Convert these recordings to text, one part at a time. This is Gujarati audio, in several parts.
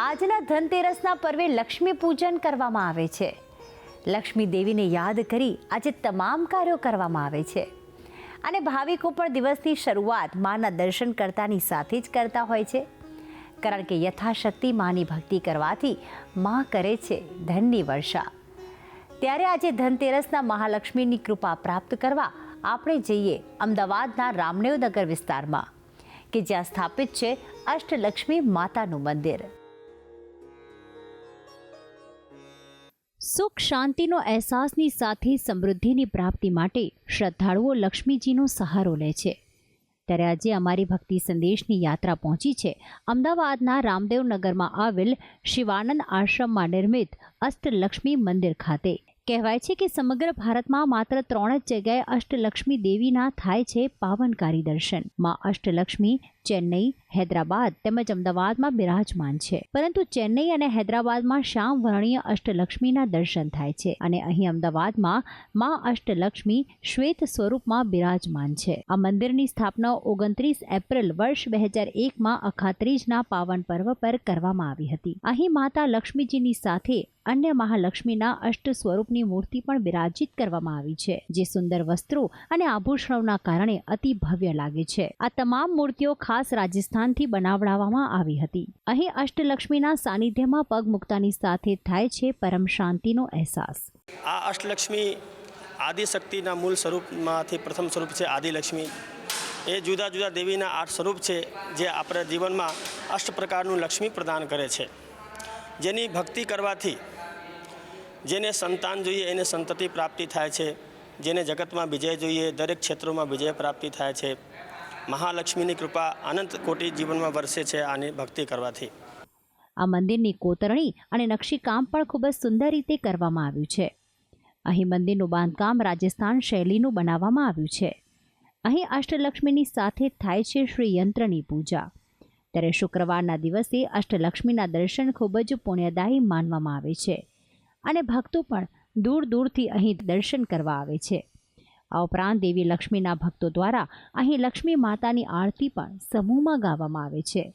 આજના ધનતેરસના પર્વે લક્ષ્મી પૂજન કરવામાં આવે છે. લક્ષ્મી દેવીને યાદ કરી આજે તમામ કાર્યો કરવામાં આવે છે. અને ભાવિકો પણ દિવસની શરૂઆત માના દર્શન કરતાની સાથે જ કરતા હોય છે. કારણ કે યથાશક્તિ માની ભક્તિ કરવાથી માં કરે છે ધનની વર્ષા. ત્યારે આજે ધનતેરસના મહાલક્ષ્મીની કૃપા પ્રાપ્ત કરવા આપણે જઈએ અમદાવાદના રામદેવનગર વિસ્તારમાં, કે જ્યાં સ્થાપિત છે અષ્ટલક્ષ્મી માતાનું મંદિર. સુખ, શાંતિનો અહેસાસની સાથે સમૃદ્ધિની પ્રાપ્તિ માટે શ્રદ્ધાળુઓ લક્ષ્મીજીનો સહારો લે છે. ત્યારે આજે અમારી ભક્તિ સંદેશની યાત્રા પહોંચી છે. અમદાવાદના રામદેવનગરમાં આવેલ શિવાનંદ આશ્રમમાં નિર્મિત અષ્ટલક્ષ્મી મંદિર ખાતે. કહેવાય છે કે સમગ્ર ભારતમાં માત્ર ત્રણ જ જગ્યાએ અષ્ટલક્ષ્મી દેવીના થાય છે પાવનકારી દર્શન. માં અષ્ટલક્ષ્મી ચેન્નઈ, હૈદરાબાદ તેમજ અમદાવાદમાં બિરાજમાન છે. પરંતુ ચેન્નઈ અને હૈદરાબાદમાં શ્યામ વર્ણીય અષ્ટલક્ષ્મીના દર્શન થાય છે અને અહીં અમદાવાદમાં મા અષ્ટલક્ષ્મી શ્વેત સ્વરૂપમાં બિરાજમાન છે. આ મંદિરની સ્થાપના ઓગણત્રીસ એપ્રિલ વર્ષ બે હજાર એકમાં અખાત્રીજના પાવન પર્વ પર કરવામાં આવી હતી. અહીં માતા લક્ષ્મીજીની સાથે અન્ય મહાલક્ષ્મીના અષ્ટ સ્વરૂપની મૂર્તિ પણ બિરાજિત કરવામાં આવી છે, જે સુંદર વસ્ત્રો અને આભૂષણોના કારણે અતિ ભવ્ય લાગે છે. આ તમામ મૂર્તિઓ ખાસ રાજસ્થાનથી બનાવડાવવામાં આવી હતી. અહીં અષ્ટલક્ષ્મીના સાનિધ્યમાં પગ મૂકતાની સાથે થાય છે પરમ શાંતિનો અહેસાસ. આ અષ્ટલક્ષ્મી આદિશક્તિના મૂળ સ્વરૂપમાંથી પ્રથમ સ્વરૂપ છે આદિલક્ષ્મી. એ જુદા જુદા દેવીના આઠ સ્વરૂપ છે જે આપણા જીવનમાં અષ્ટ પ્રકારનું લક્ષ્મી પ્રદાન કરે છે. જેની ભક્તિ કરવાથી જેને સંતાન જોઈએ એને સંતતિ પ્રાપ્તિ થાય છે. જેને જગતમાં વિજય જોઈએ દરેક ક્ષેત્રોમાં વિજય પ્રાપ્તિ થાય છે. મહાલક્ષ્મીની કૃપા અનંત કોટી જીવનમાં વરસે છે આની ભક્તિ કરવાથી. આ મંદિરની કોતરણી અને નકશીકામ પણ ખૂબ જ સુંદર રીતે કરવામાં આવ્યું છે. અહીં મંદિરનું બાંધકામ રાજસ્થાન શૈલીનું બનાવવામાં આવ્યું છે. અહીં અષ્ટલક્ષ્મીની સાથે થાય છે શ્રી યંત્રની પૂજા. ત્યારે શુક્રવારના દિવસે અષ્ટલક્ષ્મીના દર્શન ખૂબ જ પુણ્યદાયી માનવામાં આવે છે. અને ભક્તો પણ દૂર દૂરથી અહીં દર્શન કરવા આવે છે. આ ઉપરાંત દેવી લક્ષ્મીના ભક્તો દ્વારા અહીં લક્ષ્મી માતાની આરતી પણ સમૂહમાં ગાવામાં આવે છે.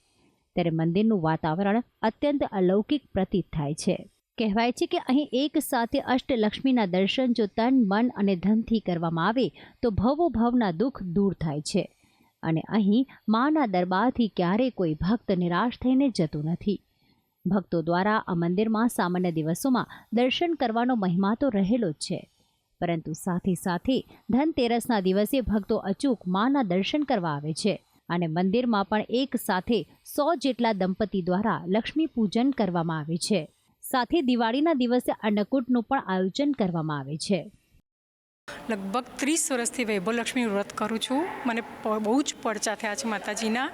ત્યારે મંદિરનું વાતાવરણ અત્યંત અલૌકિક પ્રતીત થાય છે. કહેવાય છે કે અહીં એક સાથે અષ્ટલક્ષ્મીના દર્શન જો તન, મન અને ધનથી કરવામાં આવે, તો ભવો ભવના દુઃખ દૂર થાય છે. અને અહીં માના દરબારથી ક્યારેય કોઈ ભક્ત નિરાશ થઈને જતું નથી. ભક્તો દ્વારા આ મંદિરમાં સામાન્ય દિવસોમાં દર્શન કરવાનો મહિમા તો રહેલો જ છે. પરંતુ સાથે સાથે ધનતેરસના દિવસે ભક્તો અચૂક માના દર્શન કરવા આવે છે અને મંદિરમાં પણ એક સાથે સો જેટલા દંપતી દ્વારા લક્ષ્મી પૂજન કરવામાં આવે છે. સાથે દિવાળીના દિવસે અન્નકૂટનું પણ આયોજન કરવામાં આવે છે. લગભગ ત્રીસ વર્ષથી વૈભવલક્ષ્મી વ્રત કરું છું. મને બહુ જ પડચા થયા છે માતાજીના.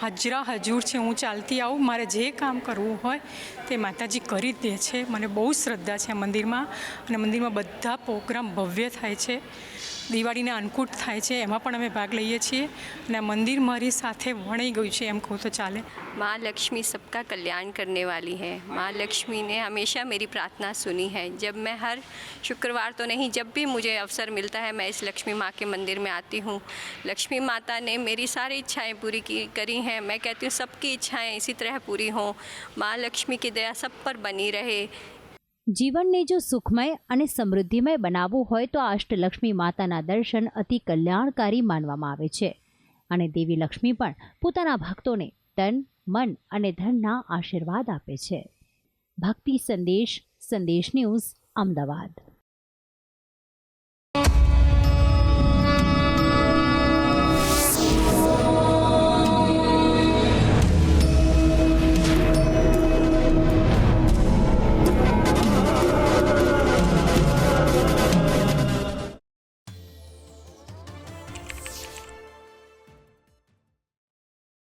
હાજરા હજૂર છે, હું ચાલતી આવું, મારે જે કામ કરવું હોય તે માતાજી કરી દે છે. મને બહુ શ્રદ્ધા છે મંદિરમાં. અને મંદિરમાં બધા પ્રોગ્રામ ભવ્ય થાય છે. દિવાળીના અન્નકૂટ થાય છે એમાં પણ અમે ભાગ લઈએ છીએ અને આ મંદિર મારી સાથે વણાઈ ગયું છે એમ કહું તો ચાલે माँ लक्ष्मी सबका कल्याण करने वाली है माँ लक्ष्मी ने हमेशा मेरी प्रार्थना सुनी है जब मैं हर शुक्रवार तो नहीं जब भी मुझे अवसर मिलता है मैं इस लक्ष्मी माँ के मंदिर में आती हूँ लक्ष्मी माता ने मेरी सारी इच्छाएं पूरी की करी हैं मैं कहती हूँ सबकी इच्छाएं इसी तरह पूरी हों माँ लक्ष्मी की दया सब पर बनी रहे જીવનને જો સુખમય અને સમૃદ્ધિમય બનાવવું હોય તો અષ્ટલક્ષ્મી માતાના દર્શન અતિ કલ્યાણકારી માનવામાં આવે છે. અને દેવી લક્ષ્મી પણ પોતાના ભક્તોને તન, મન અને ધનના આશીર્વાદ આપે છે. ભક્તિ સંદેશ સંદેશ ન્યૂઝ, અમદાવાદ.